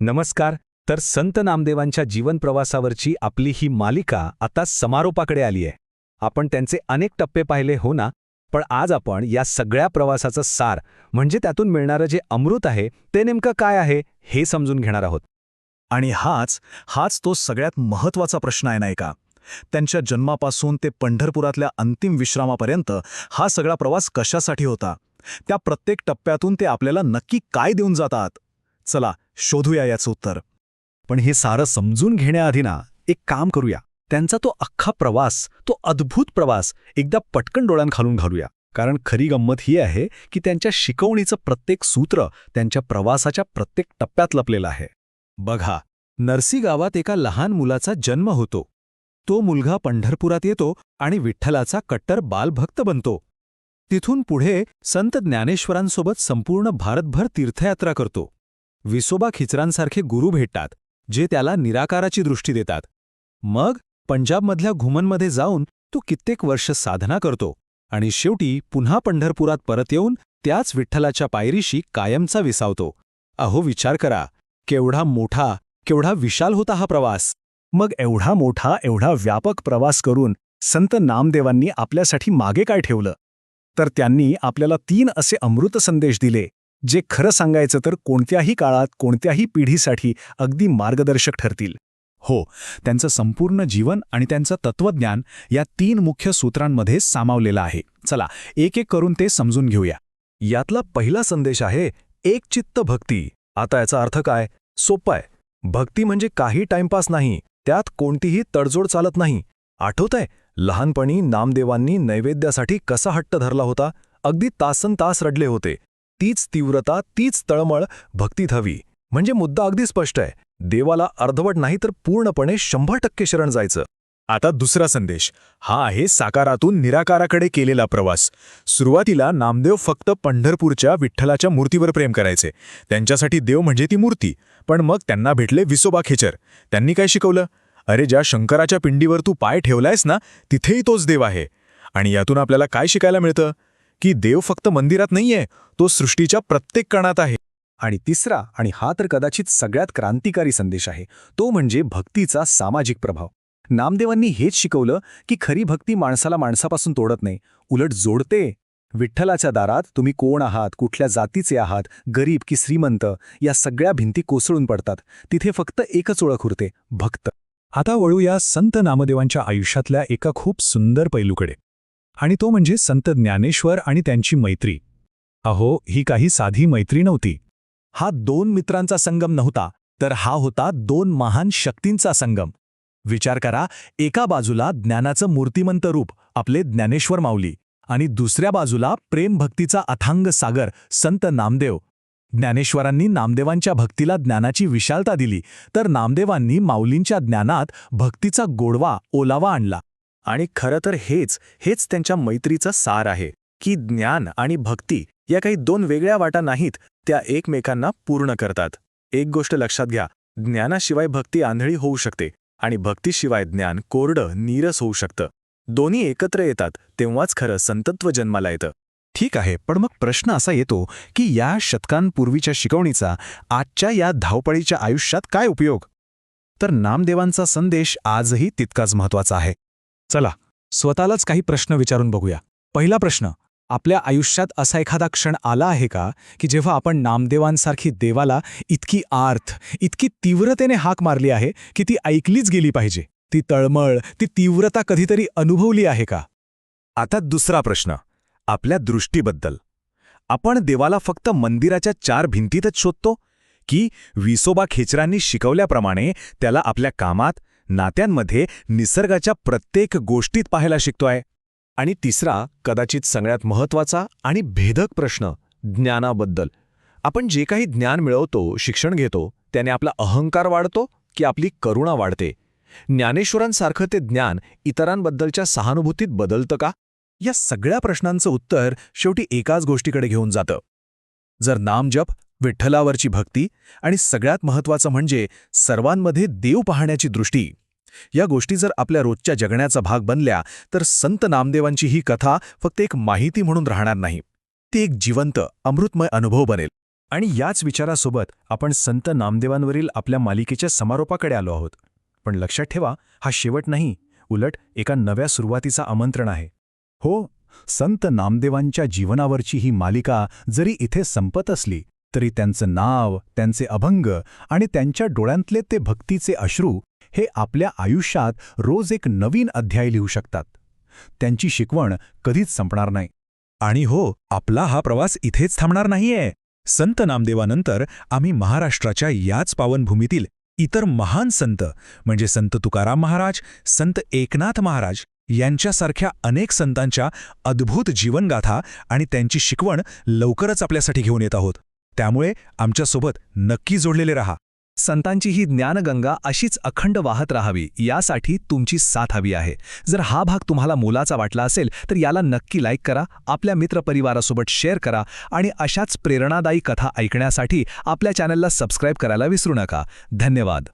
नमस्कार तर संत नामदेवांच्या जीवन प्रवासावरची आपली ही मालिका आता समारोपाकडे आली आहे. आपण त्यांचे अनेक टप्पे पाहिले हो ना? पण आज आपण या सगळ्या प्रवासाचं सार म्हणजे त्यातून मिळणारं जे अमृत आहे ते नेमकं काय आहे हे समजून घेणार आहोत. आणि हाच हाच तो सगळ्यात महत्त्वाचा प्रश्न आहे नाही का? त्यांच्या जन्मापासून ते पंढरपुरातल्या अंतिम विश्रामापर्यंत हा सगळा प्रवास कशासाठी होता? त्या प्रत्येक टप्प्यातून ते आपल्याला नक्की काय देऊन जातात? चला शोधूया याचं उत्तर. पण हे सारं समजून घेण्याआधी ना एक काम करूया. त्यांचा तो अख्खा प्रवास तो अद्भुत प्रवास एकदा पटकन डोळ्यांखालून घालूया. कारण खरी गंमत ही आहे की त्यांच्या शिकवणीचं प्रत्येक सूत्र त्यांच्या प्रवासाच्या प्रत्येक टप्प्यात लपलेलं आहे. बघा नरसी गावात एका लहान मुलाचा जन्म होतो. तो मुलगा पंढरपुरात येतो आणि विठ्ठलाचा कट्टर बालभक्त बनतो. तिथून पुढे संत ज्ञानेश्वरांसोबत संपूर्ण भारतभर तीर्थयात्रा करतो. विसोबा खिचरांसारखे गुरु भेटतात जे त्याला निराकाराची दृष्टी देतात. मग पंजाबमधल्या घुमनमध्ये जाऊन तो कित्येक वर्ष साधना करतो आणि शेवटी पुन्हा पंढरपुरात परत येऊन त्याच विठ्ठलाच्या पायरीशी कायमचा विसावतो. अहो विचार करा केवढा मोठा केवढा विशाल होता हा प्रवास. मग एवढा मोठा एवढा व्यापक प्रवास करून संत नामदेवांनी आपल्यासाठी मागे काय ठेवलं? तर त्यांनी आपल्याला तीन असे अमृत संदेश दिले. जे खरं सांगायचं तर कोणत्याही काळात कोणत्याही पिढीसाठी अगदी मार्गदर्शक ठरतील. हो त्यांचं संपूर्ण जीवन आणि त्यांचं तत्वज्ञान या तीन मुख्य सूत्रांमध्ये सामावलेलं आहे. चला एक एक करून ते समजून घेऊया. यातला पहिला संदेश आहे एक चित्त भक्ती. आता याचा अर्थ काय? सोपं आहे. भक्ती म्हणजे काही टाइमपास नाही त्यात कोणतीही तडजोड चालत नाही. आठवतंय लहानपणी नामदेवांनी नैवेद्यासाठी कसा हट्ट धरला होता? अगदी तासन तास रडले होते. तीच तीव्रता तीच तळमळ भक्तीत हवी. म्हणजे मुद्दा अगदी स्पष्ट आहे. देवाला अर्धवट नाही तर पूर्णपणे शंभर टक्के शरण जायचं. आता दुसरा संदेश. हा आहे साकारातून निराकाराकडे केलेला प्रवास. सुरुवातीला नामदेव फक्त पंढरपूरच्या विठ्ठलाच्या मूर्तीवर प्रेम करायचे. त्यांच्यासाठी देव म्हणजे ती मूर्ती. पण मग त्यांना भेटले विसोबा खेचर. त्यांनी काय शिकवलं? अरे ज्या शंकराच्या पिंडीवर तू पाय ठेवलायस ना तिथेही तोच देव आहे. आणि यातून आपल्याला काय शिकायला मिळतं? की देव फक्त मंदिरात नाहीये तो सृष्टीच्या प्रत्येक कणात आहे. आणि तिसरा आणि हा तर कदाचित सगळ्यात क्रांतिकारी संदेश आहे तो म्हणजे भक्तीचा सामाजिक प्रभाव. नामदेवांनी हेच शिकवलं की खरी भक्ती माणसाला माणसापासून तोडत नाही उलट जोडते. विठ्ठलाच्या दारात तुम्ही कोण आहात कुठल्या जातीचे आहात गरीब की श्रीमंत या सगळ्या भिंती कोसळून पडतात तिथे फक्त एकच ओळख उरते भक्त. आता वळूया संत नामदेवांच्या आयुष्यातल्या एका खूप सुंदर पैलूकडे. आणि तो म्हणजे संत ज्ञानेश्वर आणि त्यांची मैत्री. अहो ही काही साधी मैत्री नव्हती. हा दोन मित्रांचा संगम नव्हता तर हा होता दोन महान शक्तींचा संगम. विचार करा एका बाजूला ज्ञानाचं मूर्तिमंत रूप आपले ज्ञानेश्वर माऊली आणि दुसऱ्या बाजूला प्रेमभक्तीचा अथांग सागर संत नामदेव. ज्ञानेश्वरांनी नामदेवांच्या भक्तीला ज्ञानाची विशालता दिली तर नामदेवांनी माऊलींच्या ज्ञानात भक्तीचा गोडवा ओलावा आणला. आणि खरं तर हेच हेच त्यांच्या मैत्रीचं सार आहे की ज्ञान आणि भक्ती या काही दोन वेगळ्या वाटा नाहीत त्या एकमेकांना पूर्ण करतात. एक गोष्ट लक्षात घ्या ज्ञानाशिवाय भक्ती आंधळी होऊ शकते आणि भक्तीशिवाय ज्ञान कोरडं नीरस होऊ शकतं. दोन्ही एकत्र येतात तेव्हाच खरं संतत्व जन्माला येतं. ठीक आहे पण मग प्रश्न असा येतो की या शतकांपूर्वीच्या शिकवणीचा आजच्या या धावपळीच्या आयुष्यात काय उपयोग? तर नामदेवांचा संदेश आजही तितकाच महत्त्वाचा आहे. चला स्वतःलाच काही प्रश्न विचारून बघूया. पहिला प्रश्न आपल्या आयुष्यात असा एखादा क्षण आला आहे का की जेव्हा आपण नामदेवांसारखी देवाला इतकी आर्थ इतकी तीव्रतेने हाक मारली आहे की ती ऐकलीच गेली पाहिजे? ती तळमळ ती तीव्रता कधीतरी अनुभवली आहे का? आता दुसरा प्रश्न आपल्या दृष्टीबद्दल. आपण देवाला फक्त मंदिराच्या चार भिंतीतच शोधतो की विसोबा खेचरांनी शिकवल्याप्रमाणे त्याला आपल्या कामात नात्यांमध्ये निसर्गाच्या प्रत्येक गोष्टीत पाहायला शिकतोय. आणि तिसरा कदाचित सगळ्यात महत्त्वाचा आणि भेदक प्रश्न ज्ञानाबद्दल. आपण जे काही ज्ञान मिळवतो शिक्षण घेतो त्याने आपला अहंकार वाढतो की आपली करुणा वाढते. ज्ञानेश्वरांसारखं ते ज्ञान इतरांबद्दलच्या सहानुभूतीत बदलतं का? या सगळ्या प्रश्नांचं उत्तर शेवटी एकाच गोष्टीकडे घेऊन जातं. जर नामजप विठ्ठलावरची भक्ती आणि सगळ्यात महत्वाचं म्हणजे सर्वांमध्ये देव पाहण्याची दृष्टी. या गोष्टी जर आपल्या रोजच्या जगण्याचा भाग बनल्या तर संत नामदेवांची ही कथा फक्त एक माहिती म्हणून राहणार नाही. ती एक जिवंत अमृतमय अनुभव बनेल. आणि याच विचारासोबत आपण संत नामदेवांवरील आपल्या मालिकेच्या समारोपाकडे आलो आहोत. पण लक्षात ठेवा हा शेवट नाही उलट एका नव्या सुरुवातीचा आमंत्रण आहे. हो संत नामदेवांच्या जीवनावरची ही मालिका जरी इथे संपत असली तरी त्यांचं नाव त्यांचे अभंग आणि त्यांच्या डोळ्यांतले ते भक्तीचे अश्रू हे आपल्या आयुष्यात रोज एक नवीन अध्याय लिहू शकतात. त्यांची शिकवण कधीच संपणार नाही. आणि हो आपला हा प्रवास इथेच थांबणार नाहीये. संत नामदेवानंतर आम्ही महाराष्ट्राच्या याच पावनभूमीतील इतर महान संत म्हणजे संत तुकाराम महाराज संत एकनाथ महाराज यांच्यासारख्या अनेक संतांच्या अद्भुत जीवनगाथा आणि त्यांची शिकवण लवकरच आपल्यासाठी घेऊन येत आहोत. त्यामुळे आमच्यासोबत नक्की जोडलेले रहा. संतांची ही ज्ञानगंगा अशीच अखंड वाहत राहावी यासाठी तुमची साथ हवी आहे. जर हा भाग तुम्हाला मोलाचा वाटला असेल तर याला नक्की लाईक करा आपल्या मित्रपरिवारासोबत शेअर करा आणि अशाच प्रेरणादायी कथा ऐकण्यासाठी आपल्या चॅनलला सबस्क्राईब करायला विसरू नका. धन्यवाद.